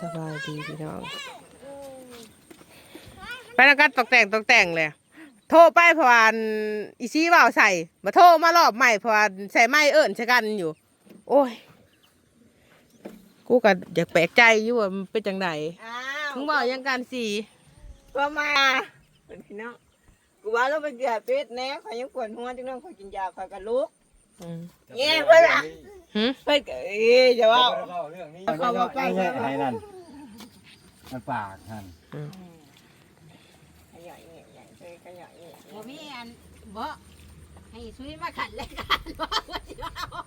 สบายดีพี่น้องไปแล้วกันตกแต่งตกแต่งเลยโทรไปเพราะว่าอันอีซี่ว่าใส่มาโทรมารอบใหม่เพราะว่าใส่ไม้เอิญใช้กันอยู่ โอ้ย กูก็อยากแปลกใจอยู่ว่ามันเป็นจังไดอ้าวมึงบอกยังกันสีก็มาเป็นพี่น้องกูว่าเราไปเกลือเป็ดแน่ข่อยยังปวดหัวจังน้องข่อยกินยาข่อยก็ลุกอืมแง่เพิ่นอะ หึเพิ่นก็เอ้ยจะว่าเรื่องนี้เขาว่าไปไม่ใช่ไอ้นั่นมันปากท่านขยะแง่ใหญ่เลยขยะแง่บ่มีอันบ่ให้ซุยมาขัดเลยกันบ่เพื่อสิมาฮอด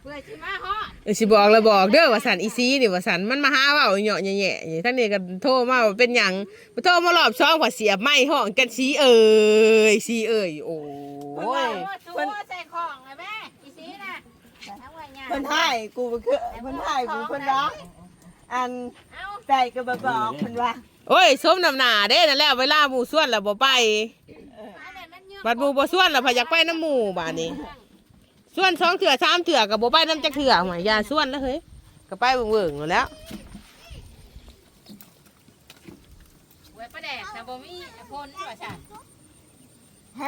เพื่อสิมาฮอดเออสิบอกแล้วบอกเด้อว่าสันอีซีนี่ว่าสันมันมาหาเว่าเหยาะแย่ๆอย่างท่านนี่ก็โทรมาว่าเป็นหยังมาโทรมารอบช่องว่าเสียบไม้ห้องกันสีเอ่ยสีเอ่ยโอ้เพิ่นยว่าตัวใส่ของเลยแม่อีสีน่ะทั้งวันยา เพิ่นให้กูไปคือเพิ่นให้กูเพิ่นรักอันเอ้าใจก็บ่บอกเพิ่นว่าโอ้ยสมนำหนาเด้นั่นแหละเวลาหมู่ส่วนแล้วบ่ไปอันนั้นมันเยอะบัดหมู่บ่ส่วนแล้วพะอยากไปน้ำหมู่บาดนี้ส่วนสองเถื่อสามเถื่อก็บ่ไปน้ำจักเถื่อหมายยาส่วนแล้วเฮ้ยก็ไปเบิ่งๆนั่นแหล้วไว้ประแดกแต่บ่มีพ่นว่าซั่นโ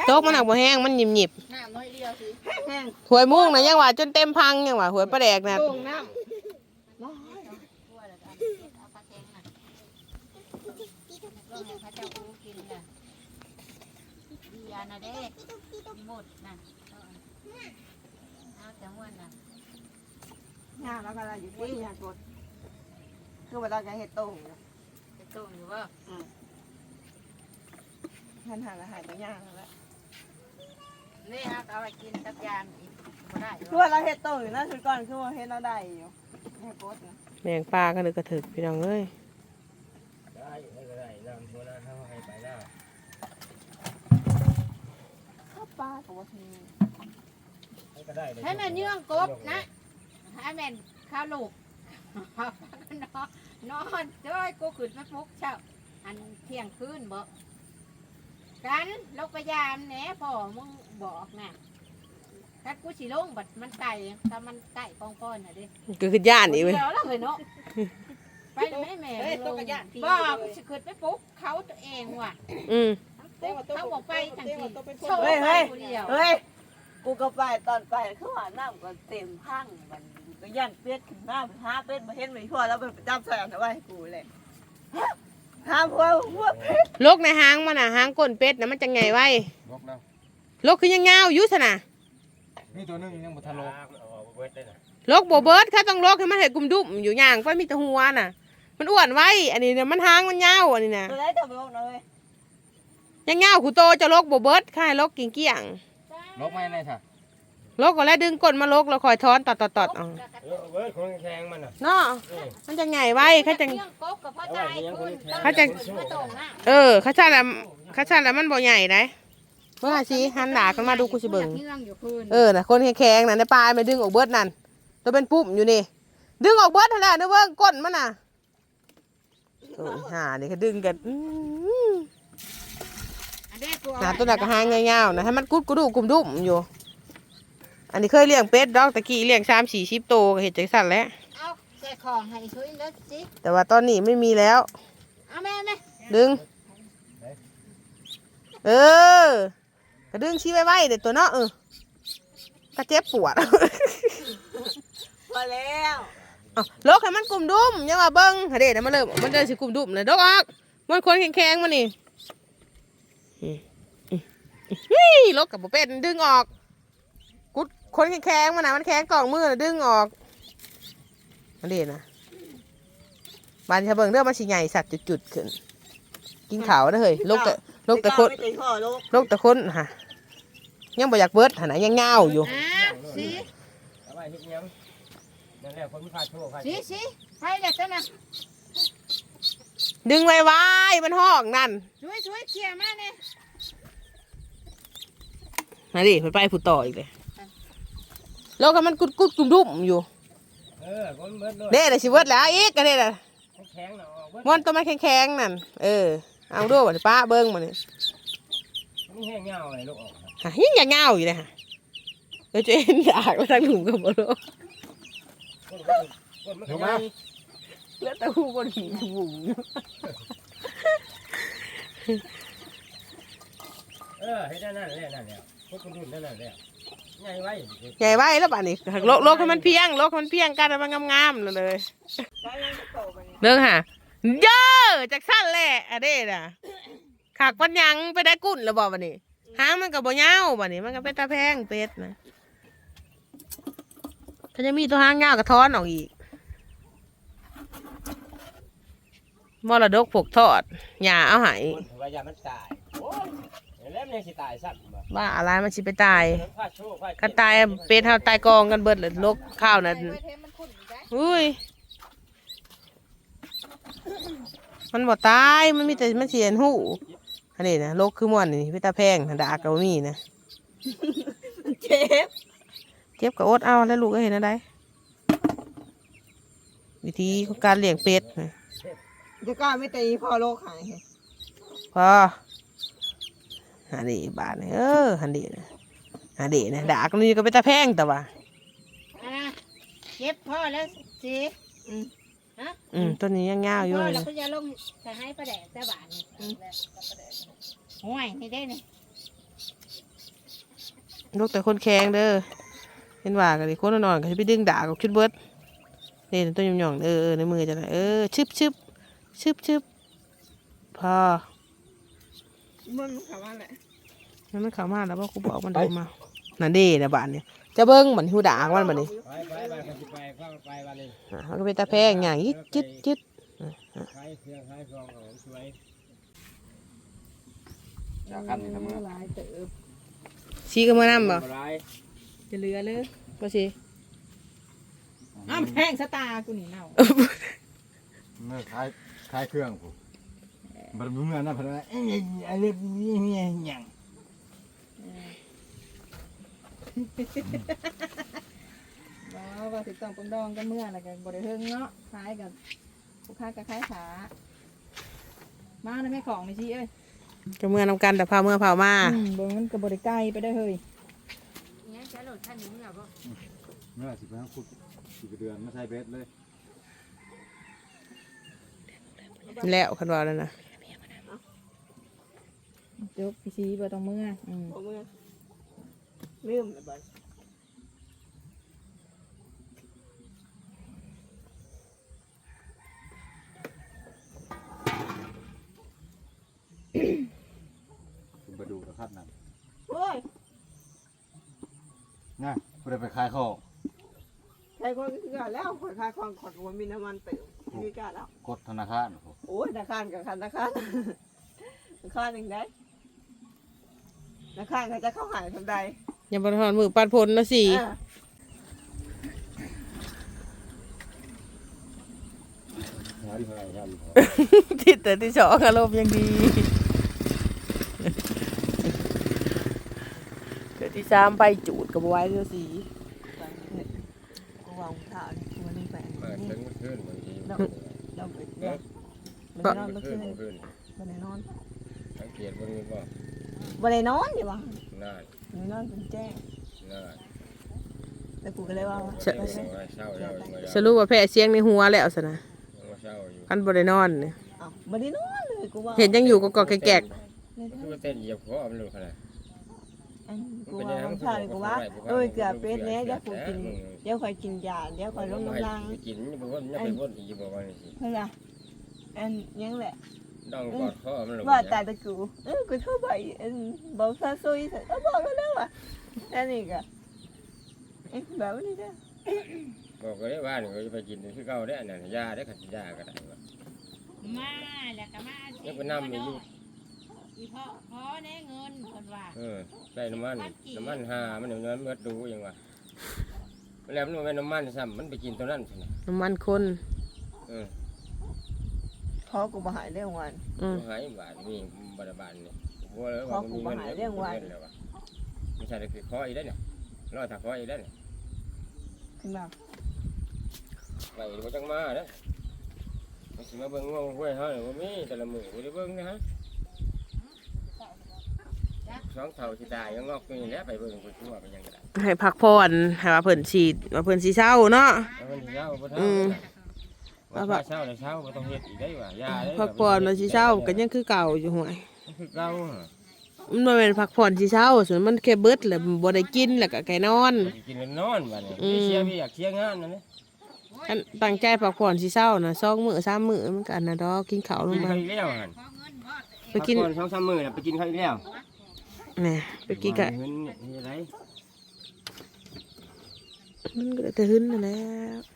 ต๊ะมันหักบ่แห้งมันหยิบน้ำน้อยเดียวสิแห้งๆหวยมุ้งน่ะยังว่าจนเต็มพังยังว่าหวยปลาแดกน่ะโด่งน้กลัวแล้วกันเอาปลาแข็งน่ะลองให้พระเจ้าอูกินน่ะดีอันน่ะเด้หมดน่ะเอาจังวันน่ะำย่าแล้วก็อะไรอยู่ที่ย่ากดคือว่าเราจะเฮ็ดโต่งนะจะต้มอยู่บ่ท่านหาละหายไปย่างแล้วนี่ฮะเอาไปกินกับยามอีกบ่ได้คือว่าเราเฮ็ดโต่งอยู่นะชุดก่อนคือว่าเฮ็ดเราได้อยู่ให้กดนะแมงปลาก็เลยกระถึกพี่น้องเอ้ยได้ให้ก็ได้น้ำชัวร์นะถ้าให้ไปหน้าข้าวปลากับว่าทีให้ก็ได้ให้มันเยื่องกบนะให้มันข้าวลูกนอนนอนจ้อยกูขึ้นมาปลุกเช้าอันเที่ยงคืนบ่ กันลกพยามแหน่พ่อมึงบอกนะถ้ากูสิลงบัดมันไก่ถ้ามันไก่ปองป้อนน่ะดิก็คือย่านอีกเว้ยเดี๋ยวแล้วเลยเนาะไปเลยแม่แม่เฮ้ยลตัวงกระยานพี่บอกกูสิขึ้นไปปลุกเขาตัวเองว่ะอืมเขาบอกไปทางที่เฮ้ยเฮ้ยคนเดียวเฮ้ย กูก็ไปตอนไปคือว่าน้ำก็เต็มพังมันก็ยันเป็ดขึ้นมาหาเป็ดมาเห็นไปทั่วแล้วไปจับใส่เอาไว้ให้กูเลย หาพวกพวกเป็ดลกในหางมันน่ะหางก้นเป็ดน่ะมันจังไงไว้ลกแล้วลกคือยังเงาวอยู่ซะน่ะนี่ตัวนึงยังบ่ทันลกเอาเบิดได้น่ะลกบ่เบิดค่ะต้องลกให้มันให้กลุ่มดุ่มอยู่ย่างไปมีแต่หัวน่ะ มันอ้วนไว้ อันนี้น่ะมันหางมันยาวอันนี้น่ะตัวไหนจะไปบอกหน่อยยังเงาวกูโตจะลกบ่เบิดค่ะให้ลกกิ่งเกี้ยงลกไหมนายท่าลกก็แล้วดึงก้นมาลกแล้วคอยท้อนตอดๆๆเอาเออเบิดคนแข็งมันน่ะเนาะมันจังไงไว้เขาจังเรื่องกบกับพ่อใจคุณเขาจะไม่ตรงนะเออข้าชาแล้วข้าชาแล้วมันบ่ใหญ่ได้เมื่อสิหันหนากันมาดูกูสิเบิ่งเรื่องอยู่คืนเออน่ะคนแข็งๆน่ะในปลายมันดึงออกเบิดนั่นตัวเป็นปุ่มอยู่นี่ ดึงออกเบิดนั่นแหละนึกว่าก้นมันน่ะโอ้ยหานี่ก็ดึงกันอื้ออันนี้กูหนาตัวหนักก็หางยาวๆนะให้มันกุดกุดูกุมดุ่มอยู่ อันนี้เคยเลี้ยงเป็ดดอกตะกี้เลี้ยงสามสี่ชิปโตก็เห็นจังสั่นแหล้วเอาใส่ของให้ช่วยแล้วสิแต่ว่าตอนนี้ไม่มีแล้วเอาแม่แม่ดึง เออก็ดึงชี้ไว้ไว้เด็ดตัวเนาะเออก็เจ็บปวดพอแล้วเอาโลกให้มันกลุ่มดุ่มยังว่าเบิ้งเด็ดมันเริ่มมันเดินสิกลุ่มดุ่มเลยดอกออกมันคนแข็งๆมันนี่อืมอืมเฮ้ยโลกกับบ่เป็นดึงออกกุด คนแข็งๆมันนะมันแข็งกล่องมือน่ะดึงออกมันเด็ดนะบานชาเบิงเรื่องมันสิใหญ่สัตว์จุดๆขึ้น กินขาวนะเฮ้ยโลกแต่โลกแต่คนไม่ตีข้อลูกโลกแต่คนฮะยังบ่อยากเบิดหนนะยังเงาวอยู่อ้าวสิเอาไว้เฮ็ดยังนั่นแหละคนมีค่าโชว์ค่าสิสิไปเลยเจ้านะดึงไว้ไว้มันห้องนั่นช่วยช่วยเคลียร์มาเนี่ยมาดิมันไปผู้ต่ออีกเลย โลกให้มันกุดกุดกุมดุ่มอยู่เออคนเบิดด้วยเด้เลยสิเบิดแล้วอีกกันเด้ล่ะแข็งๆน่ะเอาเบิดมันตัวมันแข็งๆนั่นเออเอาดูว่าป้าเบิ้งมาเนี่ยมันแห้งเงาเลยลูกออกฮะยิ่งอยากเงาวอยู่เลยฮะเออจะเห็นอยากมาทางหลุมกับบ่รู้คนมันก็ใหญ่แล้วแต่ผู้บนหินบุ๋งเออให้ได้นั่นแหละนั่นแหละพวกคนรุ่นนั่นแหละ ใหญ่ไว้ใหญ่ไว้แล้วป่ะนี่โลกโลกให้มันเพียงโลกให้มันเพียงกันให้มันงามๆเลยเรื่องหะเยอะจากสั้นแหละอะเด้น่ะขากปัญญังไปได้กุ่นแล้วบอกวันนี้หางมันกับบ่ยาวบัดนี้มันก็เป็นตาแพงเป็ดนะถ้าจะมีตัวหางยาวก็ท้อนออกอีกมรดกผูกทอดหย่าเอาหายคนพยายามันตาย มันยังสิตายสัตว์บ่ว่าอะไรมันสิไปตายพาโชว์พากันตายเป็ดเฮาตายกองกันเบิดเลยลกข้าวน่ะไว้เทมันขุ่นได้อุ้ย มันบ่ตายมันมีแต่มันเสียนหูอันนี้นะโลกคือม่วนนี่พี่ตาแพงดากก็บ่มีนะเจ็บเจ็บก็อดเอาแล้วลูกก็เห็นอะไรวิธีของการเลี้ยงเป็ดนะจะกล้าไม่ตีพ่อโลกหายพอ หันดีบาทนี่เออหันดีนะหันดีนะดากนี่ก็เป็นตาแพงแต่ว่าอะเจ็บพ่อแล้วสิอืมต้นนี้ยังยาวอยู่พ่อเลยแล้วนะก็จะลงจะให้ประแดกแต่บานนี่ห่วยนี่ได้นี่ลูกแต่คนแข็งเด้อเห็นว่ากันดิคนนอนๆก็จะไปดึงดากกับชุดเบิดนี่ต้นยองๆเออเออในมือจะไหนเออชึบชึบชึบชึบพอมันคำว่าอะไรมั นมันเข้ามาแล้วว่ากูบอกมันออกมานั่นเด้นะบ้านเนี่ยจะเบิ้งเหมือนหูดากมันบัดนี้ไปไปไปกันสิไปเข้าไปวันนี้อะมันก็เป็นตาแพงอย่างยิดจิดจิดขายเครื่องขายซองของสวยจากกันนี่ทำงานหลายเติบชี้ก็มานั่บ่บ่ไรจะเหลือเลยบ่ชี้อ้าวแพงสตาร์กูนี่เน่าเมื่อขายขายเครื่องผมบัดเมื่อนั้นเพนว่าเอ้ยอะไรนี่นี่หยัง ว่าว่าติดต้องปงดองกันเมื่ออะไรกันบริเทิงเนาะคล้ายกับลูกค้ากับคล้ายขา มาในแม่ของในชี้เอ้ยก็เมื่อนำกันแต่พาเมื่อพามาอืมเบิ่งมันกับบริไกลไปได้เฮ้ยเนี่ยจะหลุดท่านนี้เหรอบ่เมื่อสิบห้าคุดสิบเดือนไม่ใช่เบสเลยแล้วคันว่าแล้วนะจบพี่ชี้บ่ต้องเมื่ออืมเมื่อ ลืมเลยบ่คุณไปดูนะครับนั่นโอ้ยนะคุณไปขายข้าวใครคนคือกันแล้วคนขายของขอดว่ามีน้ำมันเติมมีกันแล้วกดธนาคารผมโอ้ยธนาคารกับธนาคารธนาคารหนึ่งได้ธนาคารเขาจะเข้าหายทันใด อย่าบ่ทอนมือปาดพลนะสิอ่าทำอะไรทำที่แต่ที่สองอารมณ์ยังดีเดี๋ยวที่สามไปจูดกับไว้เด้อสิกูวางข้าวนี่กูวันนี้ไปมานี่ถึงขึ้นบางทีเราไปเนี่ยมันนอนเมื่อขึ้คืนนขึ้นวันไหนนอนสังเกตบางทีว่าวันไหนนอนอยู่วะน่า หนูนอนเป็นแจ้งน่าแล้วกูก็เลยว่าว่าเศร้าเศร้าเศร้าเสรุปว่าแพ้เสียงในหัวแล้วสนะศร้าอยู่คันบ่ได้นอนเนี่ยอ้าววันนี้นอนเลยกูว่าเห็นยังอยู่ก็กอกแกกคือว่าเต้นเหยียบคอมันรู้ขนาดอันกูว่าวันข้าวนี่กูว่าเอ้ยเกือบเป็นแล้วเดี๋ยวกูกินเดี๋ยวคอยกินยาเดี๋ยวคอยลงน้ำลังกินบางคนยังไปพ่นอีกบอกว่านี่สิ เฮ้ยล่ะอันยังแหละ ดองกอดคอมันรู้ว่าแต่ตะกูเออกูโทรไปอันบอกซาซุยเสร็จก็บอกแล้วว่าอันนี้ก็เอ๊ะแบบนี้ได้บอกก็ได้ว่านี่ก็จะไปกินคือเก่าได้อันนั้นยาได้ขัดยาก็ได้มาแล้วก็มายังไปนำอยู่อีพ่อพ่อแน่เงินคนว่าเออใส่น้ำมันน้ำมันหามันเดี๋ยวนั้นเมื่อดูยังวะแล้วมันเป็นน้ำมันซ้ำมันไปกินตัวนั้นสิๆน้ำมันคนเออพ อกูมาหายเรื่องวัน อืม หายบาทมีบาทบาทนี่ว่าแล้วว่ามีเงินแล้ววะไม่ใช่คือคออีกได้เนี่ยรอดถ้าคออีกได้เนี่ยขึ้นมาไปดูจังมาเด้อมันสิมาเบิ่งง่วงห้วยเฮาเนี่ยว่ามีแต่ละมื้อบ่ได้เบิ่งนะฮะสองเท่าสิตายยังงอกอยู่นี่แหละไปเบิ่งไปทั่วไปยังก็ได้ให้พักผ่อนให้ว่าเพิ่นฉีดว่าเพิ่นสิเศร้าเนาะเอาเพิ่นสิเอาบ่อืเท่ามวเอา ว่าพักเช้าแต่เช้าบ่ต้องเฮ็ดอีกได้ว่ายาได้พักผ่อนมาสิเช้าก็ยังคือเก่าอยู่ห่วยคือเก่าฮะมันบ่แม่นพักผ่อนสิเช้าส่วนมันแค่เบิดแหละบ่ได้กินแล้วก็แค่นอน กินแล้วนอนบัดนี้อืมพี่เชียร์พี่อยากเชียร์งานนั่นแหละอันตั้งใจพักผ่อนสิเช้าน่ะสองมื้อสามมื้อมันก็อันน่ะดอกกินข้าวลกิงนมาข้าวอีกแล้วหั่นขอเงินบ่ไปกินพัผ่อสองสามมื้อแล้วไปกินข้าวอีกแล้วแหม่ไปกินกะเงินนี่อะไรมันก็ได้แต่หึนนั่นแหล้ว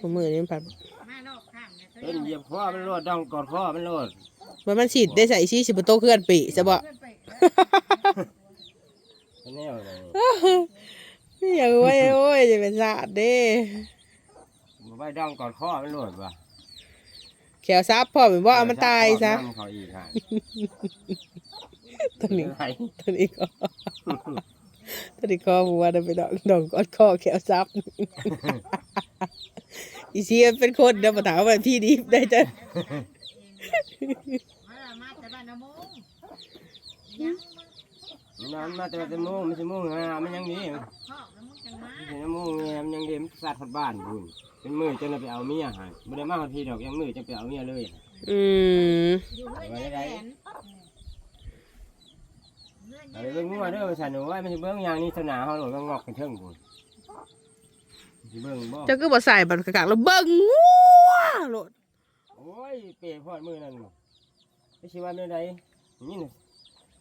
ผมมือนี่มันผัดมารอบข้างเนี่ยเป็นเหยียบคอมันโลดดองกอดคอมันโลดมันมันฉีดได้ใส่ชีสิบโตเคลื่อนปีจะบอกเพื่อนไปเป็นแนวเลยอย่าโอ้ยโอ้ยจะเป็นศาสตร์เด้บ่ไว้ดองกอดคอมันโลดว่ะแขวซับพ่อเป็นว่าเอามันตายซะน้ำเขาอีกฮะตัวนี้ไหนตัวนี้ก็ ตัวนี้ก็บัวได้ไปดอกดองกอดคอแขวซับ อีเชียเป็นคนเดี๋ยวมาถามว่าพี่ดีได้จะมามาแต่บ้านน้ำมงยังนอนมาแต่ว่าจะโมงไม่ใช่โมงฮะมันยังดีพ่อแล้วมึงจังมาเห็นโมงไงมันยังดีมันสัตว์พัดบ้านบุญเป็นมือจนเราไปเอาเมียฮะบ่ได้มาพอทีดอกยังมือจะไปเอาเมียเลย อืมอยู่เรื่อยแดน เอาไปเบิ่งงัวเด้อว่าซั่นว่ามันสิเบิ่งอย่างนี้สนาเฮาโลดก็งอกกันเทิงบุญสิเบิ่งบ่เจ้าก็บอกใส่บัตรกากแล้วเบิ้งงัวโหลดโอ้ยเปรย์พอดมือนั่นไม่ใช่ว่าเมื่อใดนี่น่ะ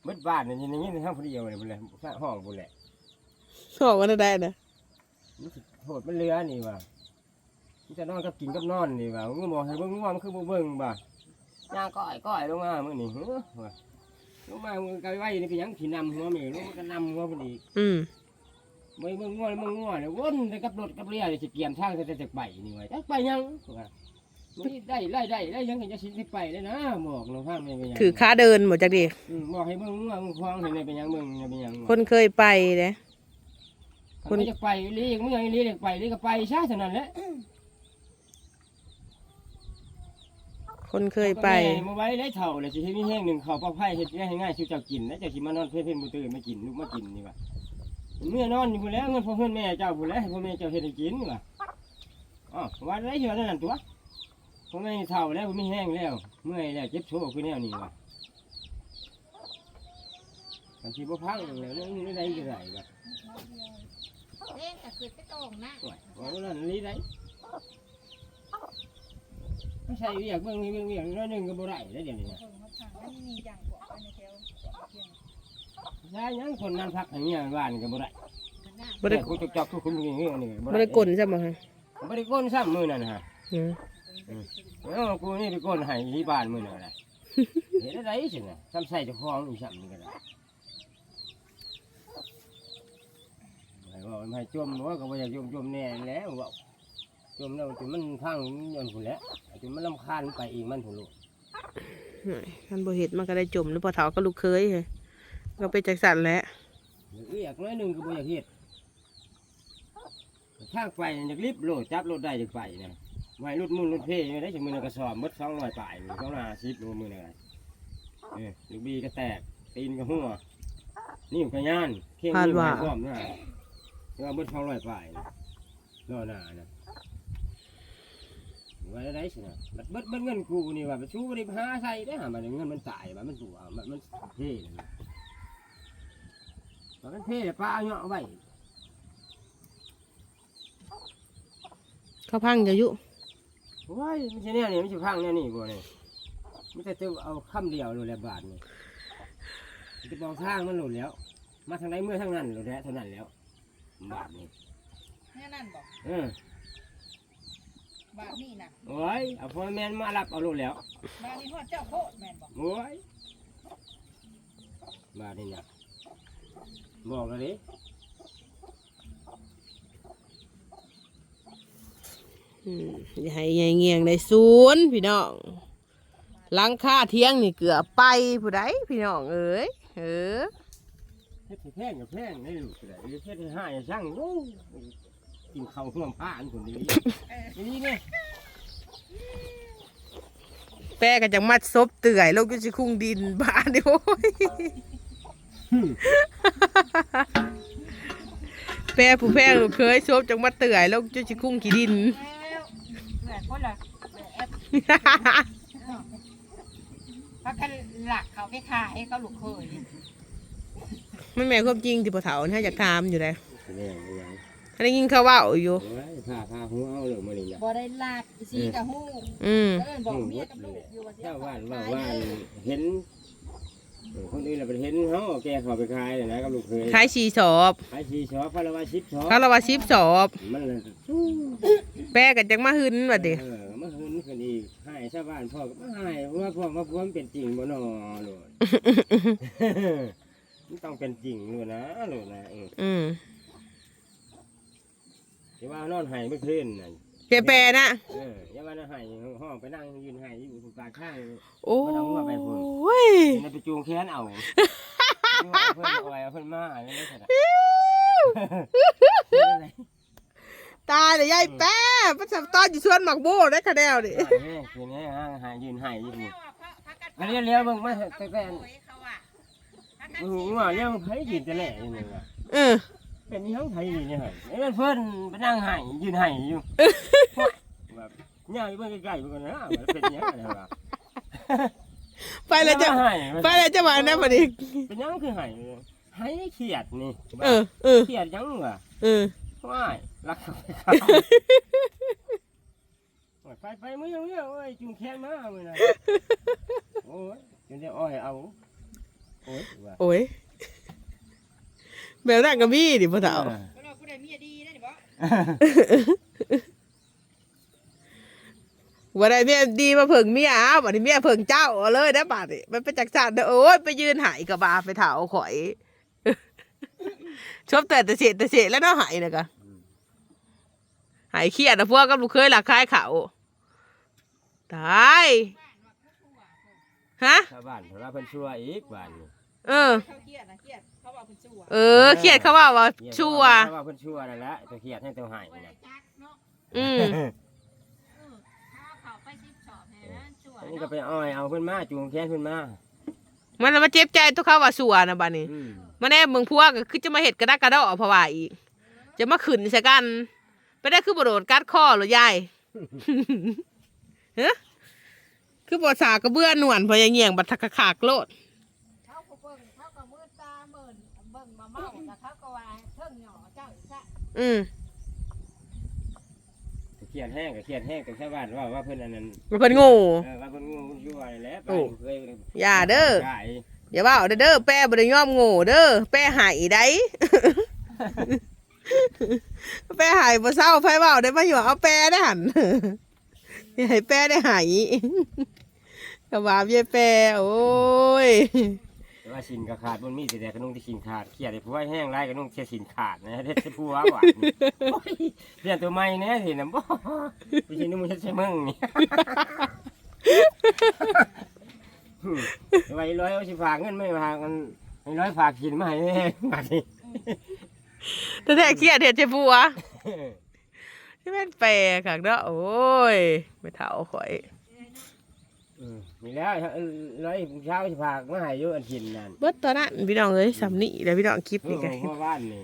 มืดบ้านนี่นี่นี่ทั้งผู้เดียวเลยบุญเลยห้องบุญแหละบอกว่าได้นะมันสิโหดมันเรือนี่ว่ะมันจะนอนกับกินกับนอนนี่ว่ะมึงบอกให้เบิ่งงัวมันคือบ่เบิ่งบ่ย่างก้อยก้อยลงมามื้อนี้เฮ้อว่ะ ลงมามึงกไว้นี่เป็นหยังสินำหัวแม่ลงมันก็นำหัวพุ่นอีกอืมบ่เบิ่งงัวเบิ่งงัวเนี่ยวนแต่กับรถกับเรือนี่สิเกียมทางแต่จะไปนี่ว่าจักไปยังว่ะมันได้ไล่ได้ได้ยังก็จะสิไปเลยนะบอกลงข้างนี่เป็นหยังถือขาเดินหมดจากดิอืมบอกให้เบิ่งงัวมึงควางเห็นได้เป็นหยังเบิ่งเนี่ยเป็นหยังคนเคยไปนะคน จะไปลีกมึงยังลีกไปลีกก็ไปซะเท่านั้นแหละ คนเคยไปมาไว้ได้เท่าเลยสิให้มีแห้งหนึ่งเขาปลาไผ่เฮ็ดง่ายง่ายชิวเจ้ากินแล้วเจ้าสิมานอนเพื่อนเพื่อนบ่ตื่นมากินลูกมากินนี่ว่ะเมื่อนอนอยู่พู้นแหล้วเงินพ่อเพื่อนแม่เจ้าพู้นแหล้วให้พ่อแม่เจ้าเฮ็ดให้กินนี่ว่ะอ๋อวันไรเหือนั่นนะตัวพ่อแม่เท่าแล้วมีแห้งแล้ว เมื่อยแล้วเจ็บโชว์คือแนวนี้ว่ะกันสิบ่พังแล้วเรื่องนี้ได้ก็ได้ว่ะเล่นก็คือไปตรงนะโอ้ยว่าบ่นั่นลีได้ ไม่ใช่เรียกเบิ่งนี่เบิ่งเรียกน้อยหนึงก็บ่ได้แล้วเดี๋ยวนี้นะใช่ยังคนนั่นพักอย่างเงี้ยบ้านก็บ่ได้บ่ได้กูจกจอกทุกคนอย่างเงี้ยนี่บ่ได้กลนใช่ไหมฮะบ่ได้ก้นซ้ำมือนั่นฮะอืมเอ้ากูนี่ไปก้นให้ที่บ้านมือนั่นแหละเห็นอะไรสิน่ะซ้ำใส่เจ้าของอีกซ้ำนี่ก็ได้ให้ว่ามันให้จมว่าก็บ่อยากจมจมแน่แล้วว่า จมแล้วจนมันพังย้อนพุ่นแหล้วจนมันรำคาญไปเองมันพุ่นลูกมันบ่เห็ดมันก็ได้จมแล้วพอเฒ่าก็ลูกเคยเฮ้ยก็ไปจากสันแหล้วเรียกน้อยหนึงก็บ่อยากเฮ็ดทางไปอยากรีบโลดจับรถได้จักไปนะไว้รถมุ่นรถเพ่ยังได้จากมือหนงกระสอบหมดสองร้อยปลายสองร้อยห้าสิบมือหนึ่งอะไรเออลูกบีก็แตกตีนก็หัวนี่อยู่กับย่านเข่งนี่ไว้พร้อมนะเว่าหมดสองร้อยปลายนะรอหน้านะ ไว้ได้สินะบัดเบิดเบิดเงินกูนี่ว่าไปชูบริหาใส่ได้หามันเงินมันตายว่ามันตัวมันมันเท่เลยนะมันเท่ปลาเอาะเอาไว้เขาพังจะยุโอ้ยไม่ใช่เนี่ยนี่ไม่ใช่พังเนี่ยนี่บ่เนี่ยไม่แต่จะเอาคำเดียวเลยและบาทนี่จะบอกทางมันหลุดแล้ว มาทางไหนเมื่อทางนั้นหลุดแล้วเท่านั้นแล้วบาทนี่เนี่ยนั่นบอกเออ บาทนี่นะโอ้ยเอาพ่อแม่นมารับเอาหลุดแล้วบาทนี้พ่อเจ้าโคตรแม่นบอกโอ้ยบาทนี่นะบอกเลยดิอืมอย่าให้ใหญ่เงียงได้ศูนย์พี่น้องหลังค่าเที่ยงนี่เกือบไปผู้ใดพี่น้องเอ้ยเออ เฮ็ดให้แพงกับแพงได้หลุดเลยเฮ็ดให้ห้าอย่าช่างโอ้ กินข้าวห่วงผ้าอันคนนี้นี่เนี่ยแป้ก็จังมัดซบเตื่อยลงอยู่สิคุ้งดินบ้านนี่โอ้ยแปรผู้แพงลูกเคยซบจังมาเตื่อยแล้วจะสิคุ้งขี้ดินแล้วเหมือนคนละแอบพักกันหลักเขาไปขายเขาลูกเคยไม่แม่นความจริงที่พ่อเฒ่าน่าอยากถามอยู่เลยแม่บ่ยังถ้า ได้ยินเขาเว้าอยู่โอ้ยพาพาหัวเอาเลยมื้อนี้น่ะบ่ได้หลักสีกับหูอืม เออบอกเมียกับลูกอยู่ว่าสิเจ้าเอาว่านไปว่าขายว่านเห็นเออคนอื่นน่ะไปเห็นเฮาเอาแกเข้าไปขายน่ะนะกับลูกเคยขายชีสอบ ขาย4ชอพะละว่า10ชอเขาละว่า10สอบ มันน่ะแปรกันจังมาหึนว่าติเออมาหืนขึ้นอีกให้ชาวบ้านพ่อก็มาให้เพราะว่าพ่อมาพวมนเป็นจริงบ่นอโลด มันต้องเป็นจริงโลดนะโลดนะเออ อืม ที่ว่านอนให้เมื่อคืนน่ะแปรแปรนะ เอออย่าว่านะให้ห้องไปนั่งยืนให้อยู่ปากข้างโอ้มันเอาหัวไปพุ่นยนี่ไปจูงแขนเอาจูงเอาเพิ่นเอาไว้เอาเพิ่นมาอันนี้ไม่ใช่ละตายเลยยายแปรมันสับตอนอยู่ชวนหมักโบ้ได้คะแนนดิคืนนี้ฮะหายืนให้ยืนแล้วว่าพักกันอันนี้เลี้ยวเบิ่งมาแต่แต่โอ้ยเขาว่าพักกันมึงว่าเลี้ยวไผยืนแต่แหล่อยู่นี่ว่ะเออ เป็นนี่เฮาไผนี่เนี่ยไอ้มันเพิ่นไปนั่งให้ยืนให้อยู่แบบย่างอยู่เบิ่งใกล้ๆเบิ่งกันนะว่าเป็นหยังไงวะไปแล้วจะให้ไปแล้วจะมาแน่พอดีเป็นหยังคือให้ให้เขียดนี่เออเออเขียดหยังวะเออว้ายรักเขาไปเขาไปไปมือยังเนี่ยโอ้ยจุงแขนมามือนะโอ้ยจนได้อ้อยเอาโอ้ยว่าโอ้ย แบบนั้นก็มีดิพ่อเฒ่าเออเราผู้ใดเมียดีได้ดิบ่ว่าได้เมียดีมาเพิ่งเมียอ้าวบัดนี้เมียเพิ่งเจ้าเอาเลยนะบาดนี้มันเป็นจักจันเด้อโอ้ยไปยืนหายกับบาไปเฒ่าข่อย ชอบแต่แต่เฉดแต่เฉดแล้วเนาะหายนะกะหายเครียดนะพวกกับลูกเคยหลักคายเขาตายฮะ ชาวบ้านเราเพิ่นชั่วอีกบ้านนี่เออ เขาเครียดนะเครียด เขาบอกเป็นชั่วเออเครียดเขาว่าว่าชั่วเขาว่าเพิ่นชั่วนั่นแหละตัวเขียดให้ตัวหายบ่ได้นะจักเนาะอืมเออถ้าเขาไปสิบสอบแน่นะชั่วอันนี้ก็เนาะไปอ้อยเอาเพิ่นมาจูงแขนเพิ่นมามันมาเจ็บใจตัวเขาว่าสัวนะบัดนี้ อืมมาแน่เมืองพวกก็คือจะมาเห็ดกระดักกระดอเพราะว่าอีก จะมาขืนใส่กันไปได้คือบโดดกัดคอหรือยายเฮ้คือบทสากระเบื้อหนวนพอยังเงี่ยงบัดทักขากโลด เขาก็เบิ่งเขาก็มืดตาเบิ่นเบิ่ง มาเมาแล้วเขาก็ว่าเพิ่งหย่อเจ้าอีกซะอืมเขียดแห้งก็เขียดแห้งกับชาวบ้านว่าว่าเพิ่นอันนั้นมันเป็นโง่เออว่าเพิ่นงูชั่วนี่แหละไปโอ้เคยอย่าเด้อได้อย่าว่าเอาเด้อเด้อแป้บ่ได้ยอมโง่เด้อแป้หายได้ แป้หายบ่เศร้าไผเว้าได้มาอยู่เอาแป้ได้หันอย่าให้แป้ได้หายก็ว่าเบี้ยแป้โอ้ย แต่ว่าชินก็ขาดมันมีแต่กระนุ่งที่ชินขาดเขียดไอ้ผู้ว่าแห้งไรกระนุ่งเสียชินขาดนะเด็ดผู้ว่าหวานโอ้ยเปลี่ยนตัวใหม่แน่สินะบ่ไปชินนุ่มใช่มึงนี่ไว้ร้อยเอาสิฝากเงินไม่ฝากกันไอ้ร้อยฝากชินมาให้แน่มาดิแต่แท้เครียดเฮ็ดใช่ปัวที่แม่นแปลค่ะเนาะโอ้ยไม่เท่าข่อยเออมีแล้วร้อยเช้าสิฝากมาให้อยู่อันหินนั่นเบิดตอนนั้นพี่น้องเอ้ยสำนีแล้วพี่น้องคลิปเอนี่อกัน พ่อบ้านนี่